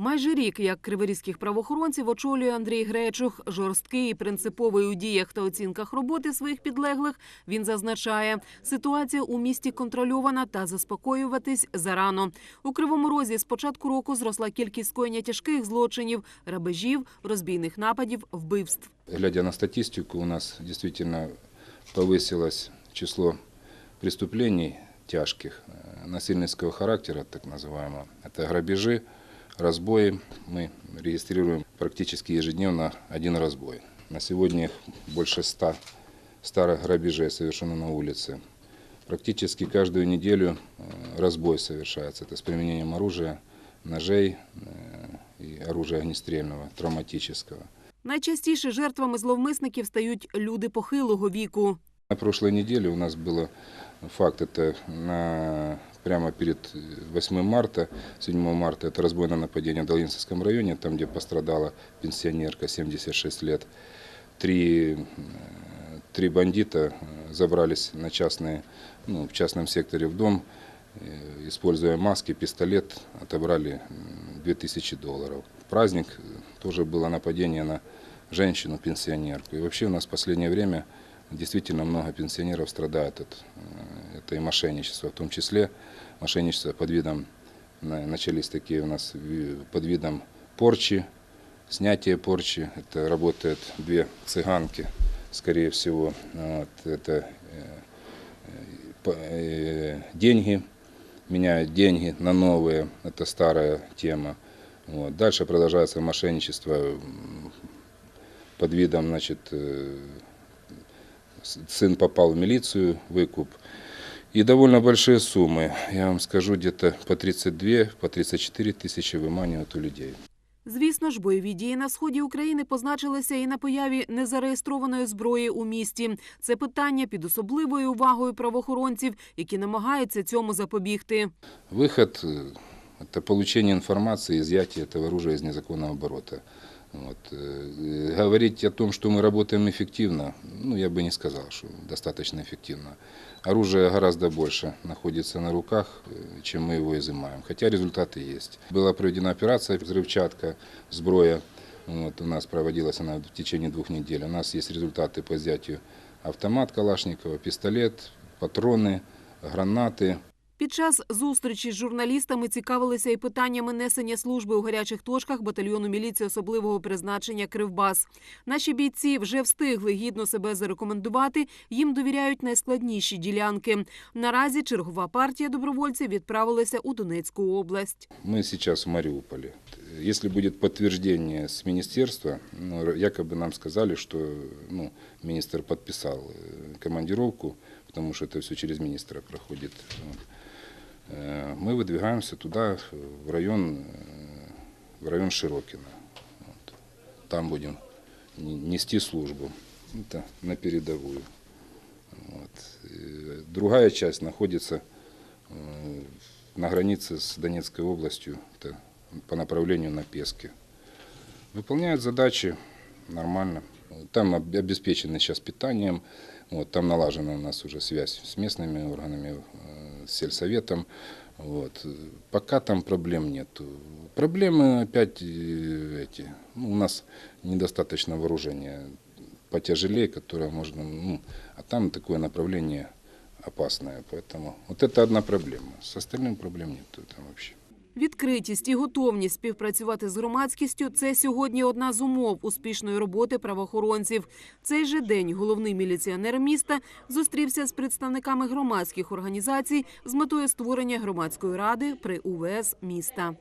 Майже рік, як криворізьких правоохоронців очолює Андрій Гречух, жорсткий і принциповий у діях та оцінках роботи своїх підлеглих, він зазначає, ситуація у місті контрольована та заспокоюватись зарано. У Кривому Розі з початку року зросла кількість скоєння тяжких злочинів, грабежів, розбійних нападів, вбивств. Глядя на статистику, у нас действительно повысилось число преступлений тяжких, э, насильницкого характера, так называемого. Это грабежи, разбои. Мы регистрируем практически ежедневно один разбой. На сегодня их больше ста старых грабежей совершено на улице. Практически каждую неделю э, разбой совершается. Это с применением оружия, ножей э, и оружия огнестрельного, травматического. Найчастіше жертвами зловмисників стають люди похилого віку. На прошлой неделе у нас был факт, это на, прямо перед 8 марта, 7 марта, это разбойное нападение в Долинском районе, там, где пострадала пенсионерка 76 лет. Три, э, три бандита э, забрались на частные, ну, в частном секторе в дом, э, используя маски, пистолет, отобрали м, 2000 долларов. Праздник э, тоже было нападение на женщину-пенсионерку. И вообще у нас в последнее время действительно много пенсионеров страдают от э, этой мошенничества, в том числе мошенничество под видом, на- начались такие у нас под видом порчи, снятие порчи. Это работают две цыганки, скорее всего. Вот, это э, э, деньги, меняют деньги на новые, это старая тема. Вот. Дальше продолжается мошенничество под видом, значит, сын попал в милицию, выкуп. И довольно большие суммы, я вам скажу, где-то по 32, по 34 тысячи выманивают у людей. Звісно ж, бойові дії на сході України позначилися і на появі незареєстрованої зброї у місті. Це питання під особливою увагою правоохоронців, які намагаються цьому запобігти. Выход э, – это получение информации, изъятие этого оружия из незаконного оборота. Вот. э, Говорить о том, что мы работаем эффективно, ну, я бы не сказал, что достаточно эффективно. Оружие гораздо больше находится на руках, э, чем мы его изымаем. Хотя результаты есть. Была проведена операция «Взрывчатка», сброя. Вот, у нас проводилась она в течение двух недель. У нас есть результаты по изъятию автомат Калашникова, пистолет, патроны, гранаты. Під час зустрічі з журналістами цікавилися і питаннями несення служби у гарячих точках батальйону міліції особливого призначення Кривбас. Наші бійці вже встигли гідно себе зарекомендувати. Їм довіряють найскладніші ділянки. Наразі чергова партія добровольців відправилася у Донецьку область. Мы сейчас в Мариуполе. Если будет подтверждение с министерства, ну, якобы нам сказали, что ну, министр подписал э, командировку, потому что это все через министра проходит. Мы выдвигаемся туда, в район, э, в район Широкино. Вот. Там будем не- нести службу. Это на передовую. Вот. Другая часть находится э, на границе с Донецкой областью, это по направлению на Пески. Выполняют задачи нормально. Там об- обеспечены сейчас питанием, вот, там налажена у нас уже связь с местными органами, э, с сельсоветом. Вот. Пока там проблем нет. Проблемы опять э, эти. Ну, у нас недостаточно вооружения потяжелее, которое можно... Ну, а там такое направление опасное. Поэтому вот это одна проблема. С остальным проблем нет там вообще. Відкритість і готовність співпрацювати з громадськістю це сьогодні одна з умов успішної роботи правоохоронців. Цей же день головний міліціонер міста зустрівся з представниками громадських організацій з метою створення громадської ради при УВС міста.